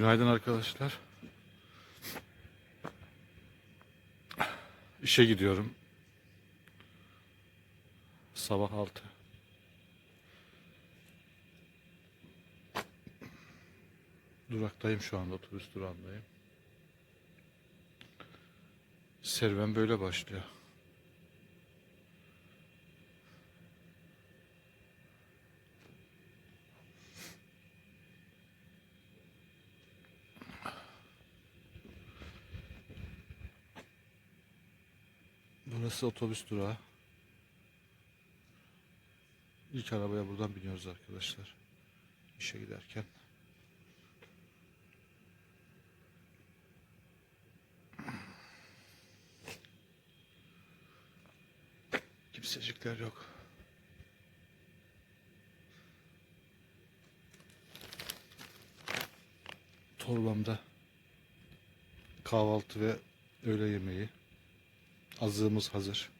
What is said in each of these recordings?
Günaydın arkadaşlar. İşe gidiyorum. Sabah 6. Duraktayım şu anda otobüs durağındayım. Serüven böyle başlıyor. Burası otobüs durağı. İlk arabaya buradan biniyoruz arkadaşlar. İşe giderken. Kimsecikler yok. Torbamda kahvaltı ve öğle yemeği. Azığımız hazır.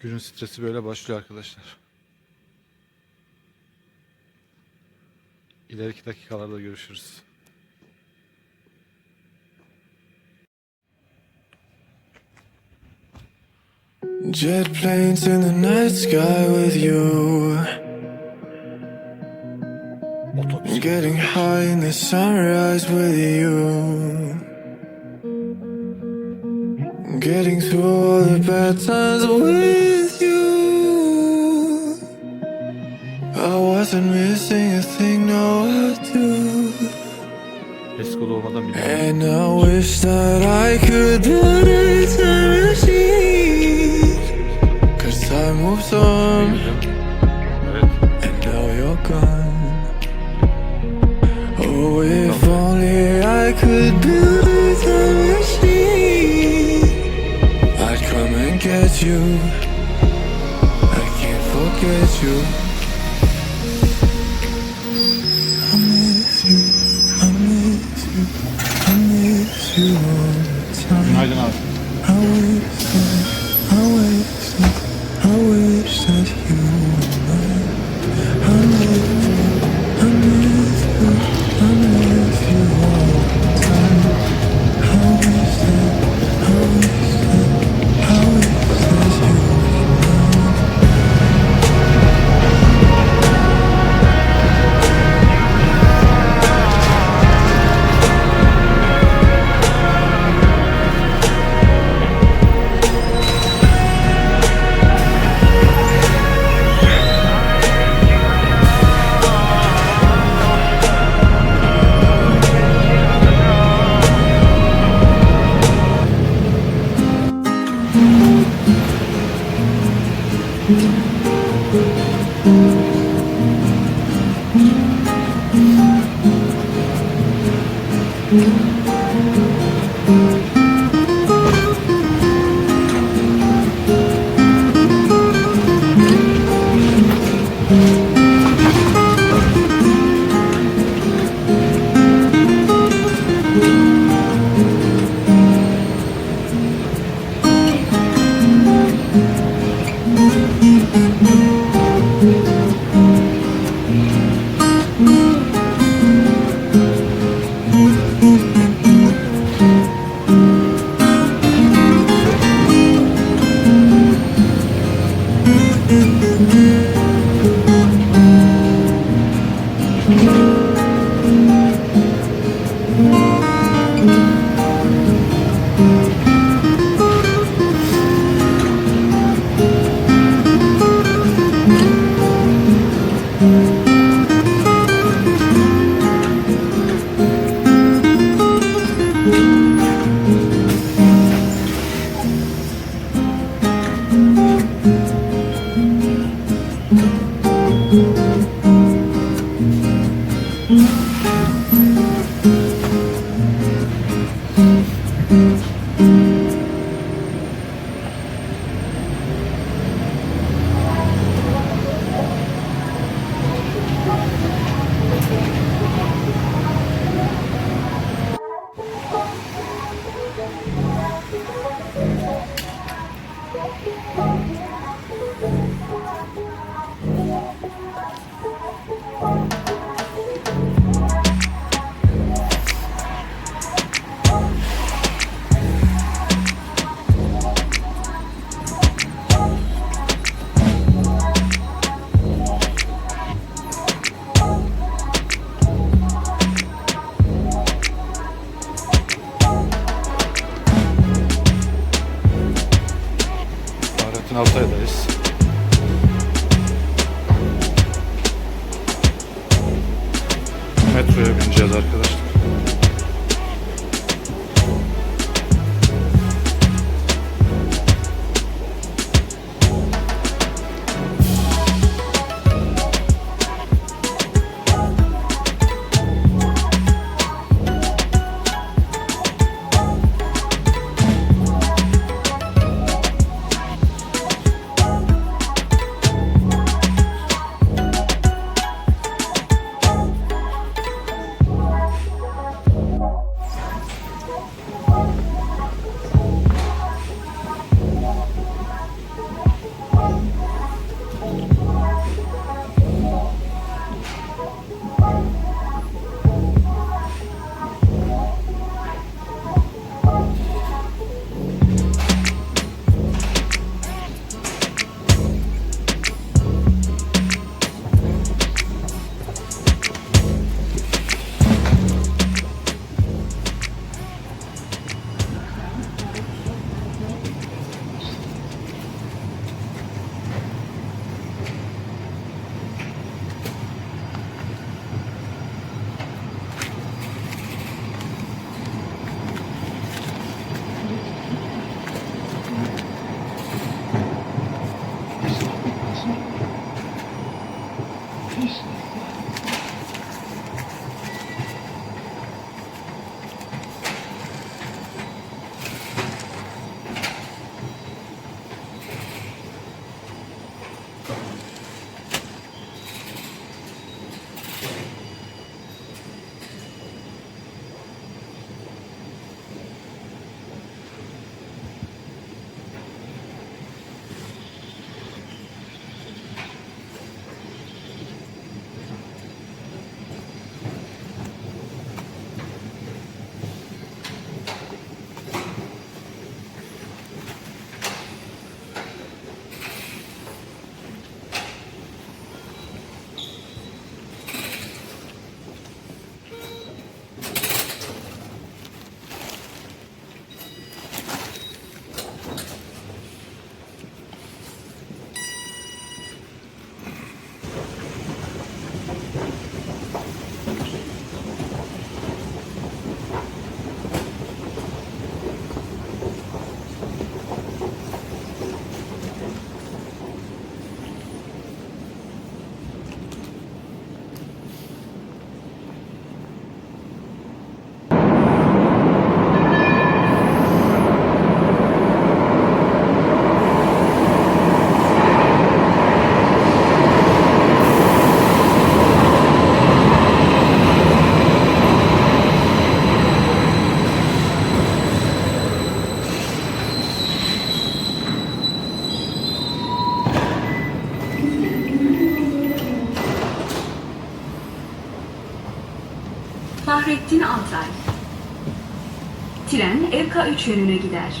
Günün stresi böyle başlıyor arkadaşlar. İleriki dakikalarda görüşürüz. Jet planes in the night sky with you. Otobüs Getting high in the sunrise with you. Getting through all the bad times with you. I wasn't missing a thing, no, I do. Eskolu olmadan biliyorum. And I wish that I could build a time machine. Cause time moves on. Could build a time machine, I'd come and get you. I can't forget you. I miss you. I miss you. I miss you all the time. Günaydın abi. I wish Tren FK3 yönüne gider.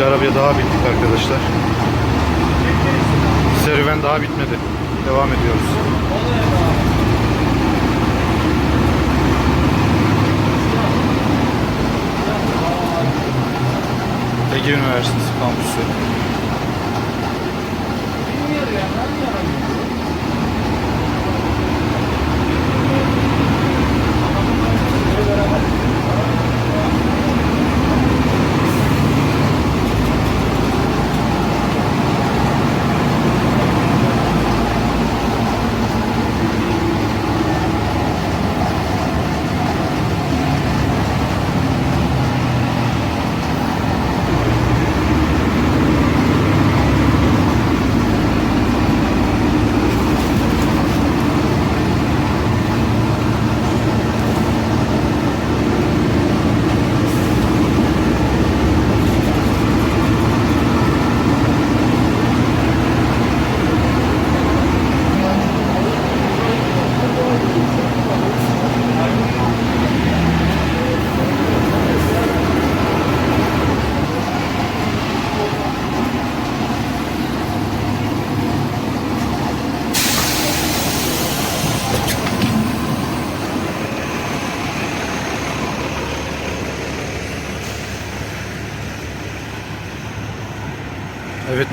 Bir arabaya daha bindik arkadaşlar. Serüven daha bitmedi. Devam ediyoruz. Ege Üniversitesi kampüsü. Evet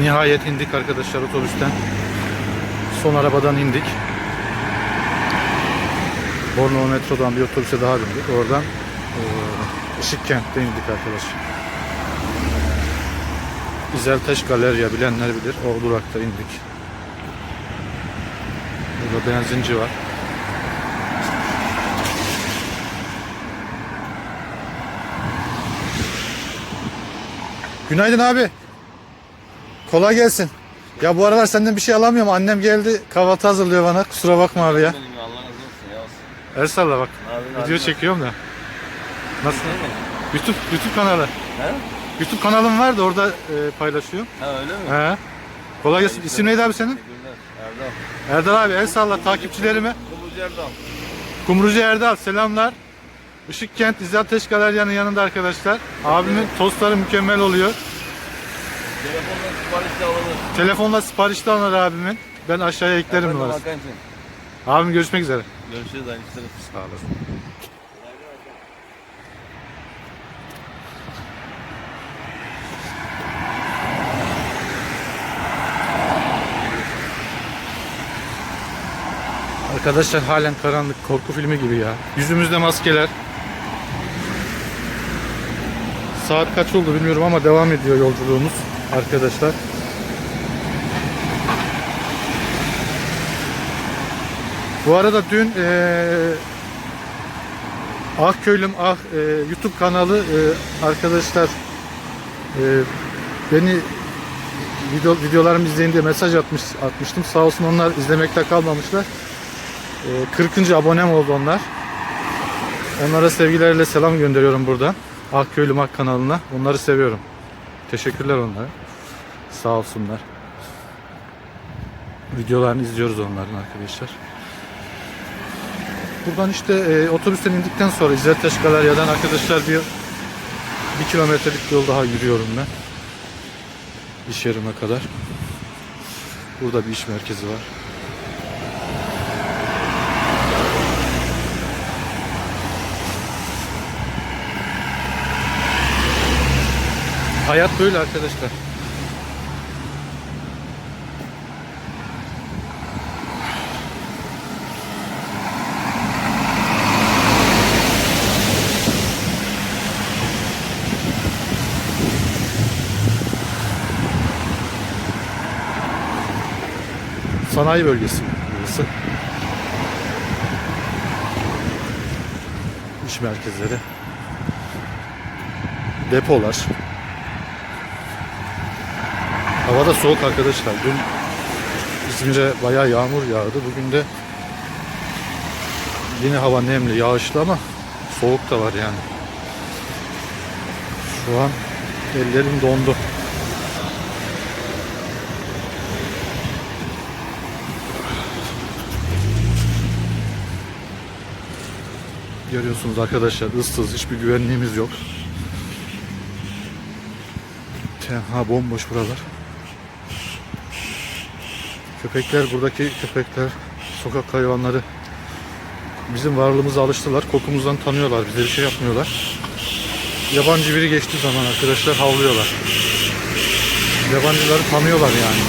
nihayet indik arkadaşlar otobüsten. Son arabadan indik. Bornova metrodan bir otobüse daha bindik. Oradan eee Işıkkent'te indik arkadaşlar. İzelteş Galerya bilenler bilir. O durakta indik. Burada benzinci var. Günaydın abi. Kolay gelsin. Ya bu aralar senden bir şey alamıyorum. Annem geldi kahvaltı hazırlıyor bana. Kusura bakma abi ya. Allah razı olsun ya. Ersalla bak. Abi, Video abi. çekiyorum da. Nasıl? YouTube YouTube kanalı. He? YouTube kanalım var da orada e, paylaşıyorum. Ha öyle mi? He. Kolay gelsin. İsim neydi abi senin? Teşekkürler. Erdal. Erdal abi el salla takipçilerime. Kulucu Erdal. Kumrucu Erdal selamlar. Işıkkent İzzet Galerya'nın yanında arkadaşlar. Abimin tostları mükemmel oluyor. Telefonla sipariş de alınır. Telefonla sipariş de alır abimin. Ben aşağıya eklerim Efendim numarası. Hakan'cığım. Abim görüşmek üzere. Görüşürüz aynı Sağ olasın. Arkadaşlar halen karanlık korku filmi gibi ya. Yüzümüzde maskeler. Saat kaç oldu bilmiyorum ama devam ediyor yolculuğumuz arkadaşlar. Bu arada dün eee Ah Köylüm Ah eee, YouTube kanalı eee, arkadaşlar eee, beni video videolarımı izleyin diye mesaj atmış atmıştım. Sağ olsun onlar izlemekte kalmamışlar. Eee, 40. abonem oldu onlar. Onlara sevgilerle selam gönderiyorum buradan. Ah Köylüm Ah kanalına. Onları seviyorum. Teşekkürler onlara. Sağ olsunlar. Videolarını izliyoruz onların arkadaşlar. Buradan işte e, otobüsten indikten sonra İzzet Galerya'dan arkadaşlar bir bir kilometrelik yol daha yürüyorum ben. İş yerime kadar. Burada bir iş merkezi var. Hayat böyle arkadaşlar. Sanayi bölgesi burası. İş merkezleri. Depolar. Hava da soğuk arkadaşlar. Dün İzmir'e bayağı yağmur yağdı. Bugün de yine hava nemli, yağışlı ama soğuk da var yani. Şu an ellerim dondu. Görüyorsunuz arkadaşlar ıssız hiçbir güvenliğimiz yok. Tenha bomboş buralar. Köpekler buradaki köpekler, sokak hayvanları bizim varlığımıza alıştılar. Kokumuzdan tanıyorlar. Bize bir şey yapmıyorlar. Yabancı biri geçtiği zaman arkadaşlar havlıyorlar. Yabancıları tanıyorlar yani.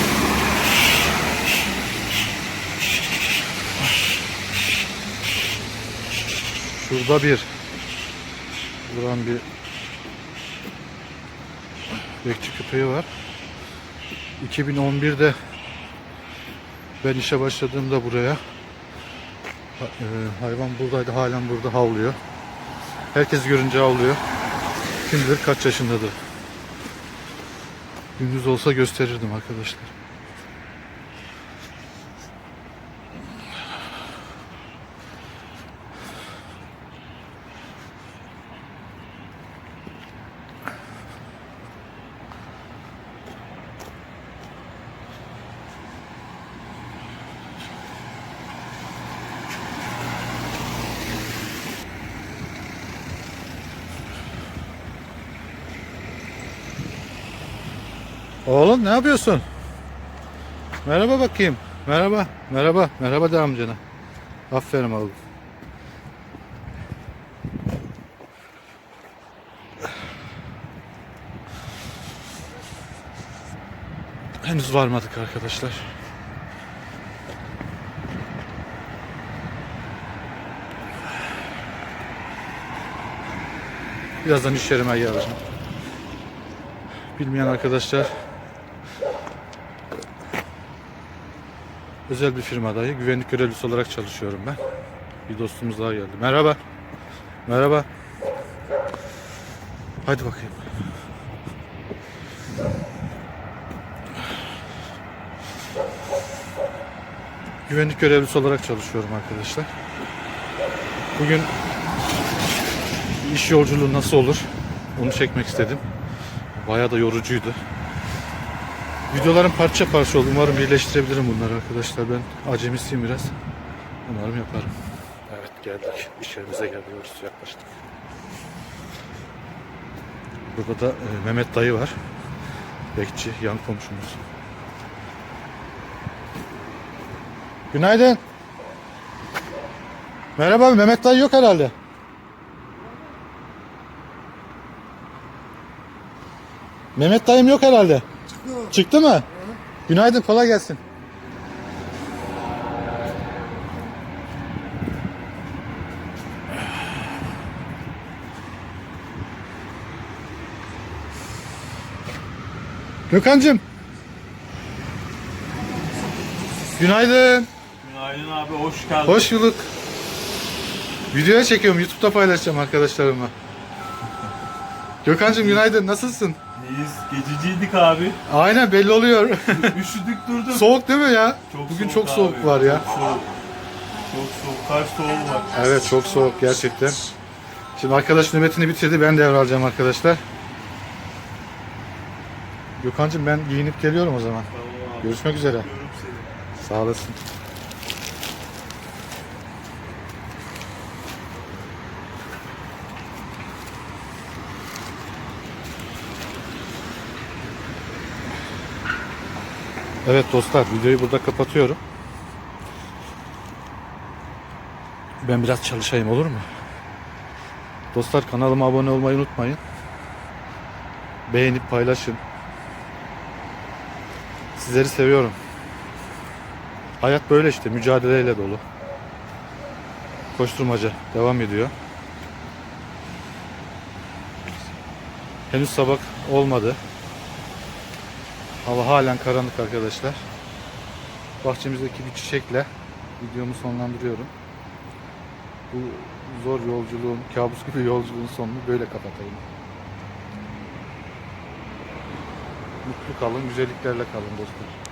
Şurada bir Buran bir bekçi köpeği var. 2011'de ben işe başladığımda buraya e, hayvan buradaydı halen burada havlıyor. Herkes görünce havlıyor. Kim bilir kaç yaşındadır. Gündüz olsa gösterirdim arkadaşlar. Oğlum ne yapıyorsun? Merhaba bakayım. Merhaba. Merhaba. Merhaba de amcana. Aferin oğlum. Henüz varmadık arkadaşlar. Birazdan iş yerime geleceğim. Bilmeyen arkadaşlar özel bir firmadayım. Güvenlik görevlisi olarak çalışıyorum ben. Bir dostumuz daha geldi. Merhaba. Merhaba. Hadi bakayım. Güvenlik görevlisi olarak çalışıyorum arkadaşlar. Bugün iş yolculuğu nasıl olur? Onu çekmek istedim. Bayağı da yorucuydu. Videoların parça parça oldu. Umarım birleştirebilirim bunları arkadaşlar. Ben acemisiyim biraz. Umarım yaparım. Evet geldik. İş yerimize geliyoruz. Yaklaştık. Burada da e, Mehmet dayı var. Bekçi, yan komşumuz. Günaydın. Merhaba Mehmet dayı yok herhalde. Mehmet dayım yok herhalde. Çıktı mı? Günaydın kolay gelsin. Gökhan'cığım. Günaydın. Günaydın abi hoş geldin. Hoş bulduk. Videoya çekiyorum. YouTube'da paylaşacağım arkadaşlarıma. Gökhan'cığım günaydın. Nasılsın? İyiyiz. Gececiydik abi. Aynen belli oluyor. Üşüdük durduk. soğuk değil mi ya? Çok Bugün soğuk çok soğuk abi, var ya. Çok soğuk. Çok soğuk. Kaç soğuk var. Evet çok soğuk gerçekten. Şimdi arkadaş nöbetini bitirdi. Ben devralacağım arkadaşlar. Gökhan'cığım ben giyinip geliyorum o zaman. Tamam abi. Görüşmek üzere. Görüyorum seni. Sağ olasın. Evet dostlar videoyu burada kapatıyorum. Ben biraz çalışayım olur mu? Dostlar kanalıma abone olmayı unutmayın. Beğenip paylaşın. Sizleri seviyorum. Hayat böyle işte mücadeleyle dolu. Koşturmaca devam ediyor. Henüz sabah olmadı. Hava halen karanlık arkadaşlar. Bahçemizdeki bir çiçekle videomu sonlandırıyorum. Bu zor yolculuğun, kabus gibi yolculuğun sonunu böyle kapatayım. Mutlu kalın, güzelliklerle kalın dostlar.